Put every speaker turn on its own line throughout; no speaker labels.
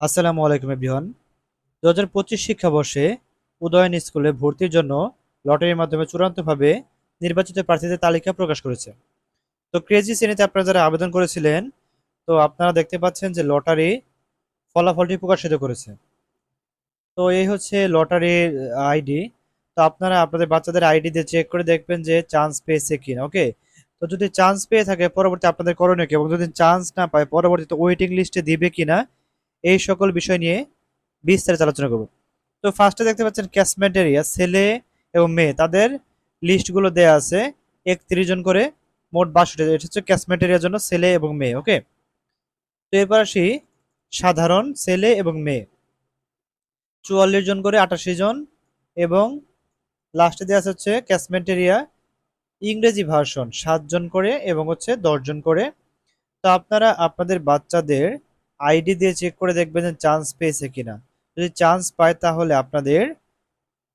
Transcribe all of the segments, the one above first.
আসসালামু আলাইকুম এভরিওয়ান। দু হাজার পঁচিশ শিক্ষাবর্ষে উদয়ন স্কুলে ভর্তির জন্য লটারির মাধ্যমে চূড়ান্তভাবে নির্বাচিত প্রার্থীদের তালিকা প্রকাশ করেছে। তো ক্রেজি শ্রেণীতে আপনারা যারা আবেদন করেছিলেন, তো আপনারা দেখতে পাচ্ছেন যে লটারি ফলাফলটি প্রকাশিত করেছে। তো এই হচ্ছে লটারির আইডি। তো আপনারা আপনাদের বাচ্চাদের আইডি দিয়ে চেক করে দেখবেন যে চান্স পেয়েছে কিনা, ওকে? তো যদি চান্স পেয়ে থাকে, পরবর্তী আপনাদের করণীয় কি? এবং যদি চান্স না পায়, পরবর্তীতে ওয়েটিং লিস্টে দিবে কিনা এই সকল বিষয় নিয়ে বিস্তারিত আলোচনা করব। তো ফার্স্টে দেখতে পাচ্ছেন ক্যাশমেন্ট এরিয়া ছেলে এবং মেয়ে, তাদের লিস্টগুলো দেয়া আছে একত্রিশ জন করে মোট বাষট্টি এটা হচ্ছে ক্যাশমেন্ট এরিয়ার জন্য ছেলে এবং মেয়ে ওকে তো এরপর আসি সাধারণ ছেলে এবং মেয়ে। চুয়াল্লিশ জন করে আটাশি জন এবং লাস্টে দেওয়া আছে হচ্ছে ক্যাশমেন্ট এরিয়া ইংরেজি ভার্সন সাতজন করে এবং হচ্ছে দশজন করে। তো আপনারা, আপনাদের বাচ্চাদের আইডি দিয়ে চেক করে দেখবেন যে চান্স পেয়েছে কিনা। যদি চান্স পায় তাহলে আপনাদের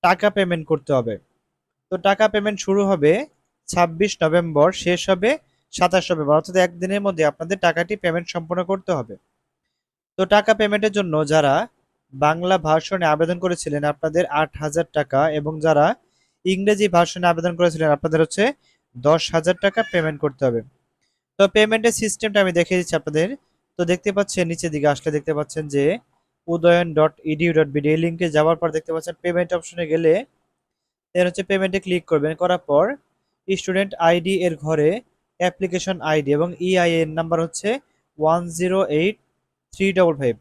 টাকা পেমেন্ট করতে হবে। তো টাকা পেমেন্ট শুরু হবে ছাব্বিশ নভেম্বর, শেষ হবে সাতাশ নভেম্বর। অর্থাৎ একদিনের মধ্যে আপনাদের টাকাটি পেমেন্ট সম্পন্ন করতে হবে। তো টাকা পেমেন্টের জন্য যারা বাংলা ভার্সনে আবেদন করেছিলেন, আপনাদের আট হাজার টাকা এবং যারা ইংরেজি ভার্সনে আবেদন করেছিলেন, আপনাদের হচ্ছে দশ হাজার টাকা পেমেন্ট করতে হবে। তো পেমেন্টের সিস্টেমটা আমি দেখিয়ে দিচ্ছি আপনাদের। তো দেখতে পাচ্ছেন, নিচের দিকে আসলে দেখতে পাচ্ছেন যে Udayan dot edu dot BD এই লিঙ্কে যাওয়ার পর দেখতে পাচ্ছেন পেমেন্ট অপশনে গেলে দেন হচ্ছে পেমেন্টে ক্লিক করবেন, করার পর স্টুডেন্ট আইডি এর ঘরে অ্যাপ্লিকেশন আইডি এবং ইআইএন নাম্বার হচ্ছে one zero eight three double five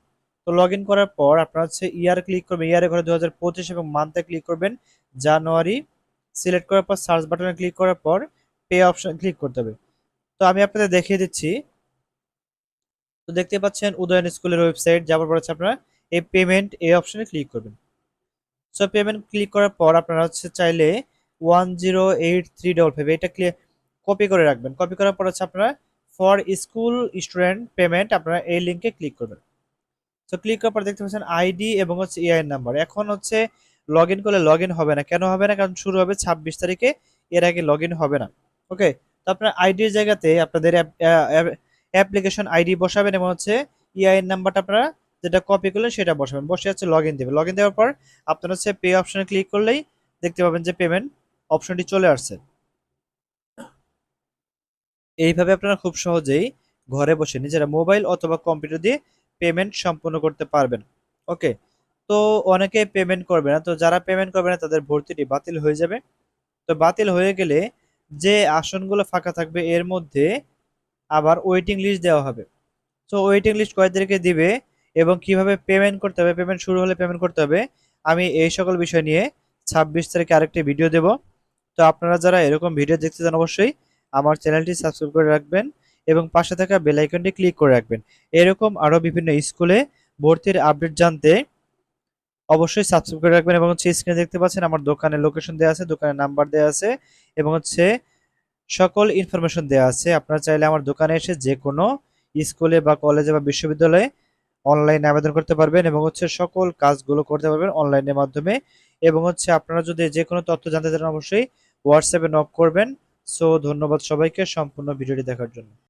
তো লগ ইন করার পর আপনারা হচ্ছে ইয়ার ক্লিক করবেন ইয়ারের ঘরে দু হাজার পঁচিশ এবং মান্থে ক্লিক করবেন, জানুয়ারি সিলেক্ট করার পর সার্চ বাটনে ক্লিক করার পর পে অপশন ক্লিক করতে হবে। তো আমি আপনাদের দেখিয়ে দিচ্ছি তো দেখতে পাচ্ছেন উদয়ন স্কুলের ওয়েবসাইট যাওয়ার পর হচ্ছে আপনারা এই পেমেন্ট এই অপশনে ক্লিক করবেন। সো পেমেন্ট ক্লিক করার পর আপনারা হচ্ছে চাইলে one zero eight three double five এটা কপি করে রাখবেন। কপি করার পর হচ্ছে আপনারা ফর স্কুল স্টুডেন্ট পেমেন্ট আপনারা এই লিঙ্কে ক্লিক করবেন। সো ক্লিক করার পর দেখতে পাচ্ছেন আইডি এবং হচ্ছে ইআইএন নাম্বার এখন হচ্ছে লগ ইন করলে লগ ইন হবে না। কেন হবে না? কারণ শুরু হবে ছাব্বিশ তারিখে, এর আগে লগ ইন হবে না। ওকে তো আপনার আইডির জায়গাতে আপনাদের অ্যাপ্লিকেশন আইডি বসাবেন এবং হচ্ছে ইআইএন নাম্বারটা আপনারা যেটা কপি করলেন সেটা বসাবেন। বসে হচ্ছে লগ ইন দেবেন লগ ইন দেওয়ার পর আপনারা হচ্ছে পে অপশনে ক্লিক করলেই দেখতে পাবেন যে পেমেন্ট অপশনটি চলে আসছে। এইভাবে আপনারা খুব সহজেই ঘরে বসে নিজেরা মোবাইল অথবা কম্পিউটার দিয়ে পেমেন্ট সম্পূর্ণ করতে পারবেন। ওকে তো অনেকে পেমেন্ট করবে না। তো যারা পেমেন্ট করবে না, তাদের ভর্তিটি বাতিল হয়ে যাবে। তো বাতিল হয়ে গেলে যে আসনগুলো ফাঁকা থাকবে, এর মধ্যে আবার ওয়েটিং লিস্ট দেওয়া হবে। তো ওয়েটিং লিস্ট কয় তারিখে দিবে এবং কীভাবে পেমেন্ট করতে হবে পেমেন্ট শুরু হলে পেমেন্ট করতে হবে, আমি এই সকল বিষয় নিয়ে ছাব্বিশ তারিখে আরেকটি ভিডিও দেব। তো আপনারা যারা এরকম ভিডিও দেখতে চান অবশ্যই আমার চ্যানেলটি সাবস্ক্রাইব করে রাখবেন এবং পাশে থাকা বেল আইকনটি ক্লিক করে রাখবেন। এরকম আরও বিভিন্ন স্কুলে ভর্তির আপডেট জানতে অবশ্যই সাবস্ক্রাইব করে রাখবেন এবং হচ্ছে স্ক্রিনে দেখতে পাচ্ছেন আমার দোকানের লোকেশন দেওয়া আছে, দোকানের নাম্বার দেওয়া আছে এবং হচ্ছে সকল ইনফরমেশন দেওয়া আছে। আপনারা চাইলে আমার দোকানে এসে যে কোনো স্কুলে বা কলেজে বা বিশ্ববিদ্যালয়ে অনলাইনে আবেদন করতে পারবেন এবং হচ্ছে সকল কাজগুলো করতে পারবেন অনলাইনের মাধ্যমে। এবং হচ্ছে আপনারা যদি যে কোনো তথ্য জানতে চান, অবশ্যই হোয়াটসঅ্যাপে নক করবেন। সো ধন্যবাদ সবাইকে সম্পূর্ণ ভিডিওটি দেখার জন্য।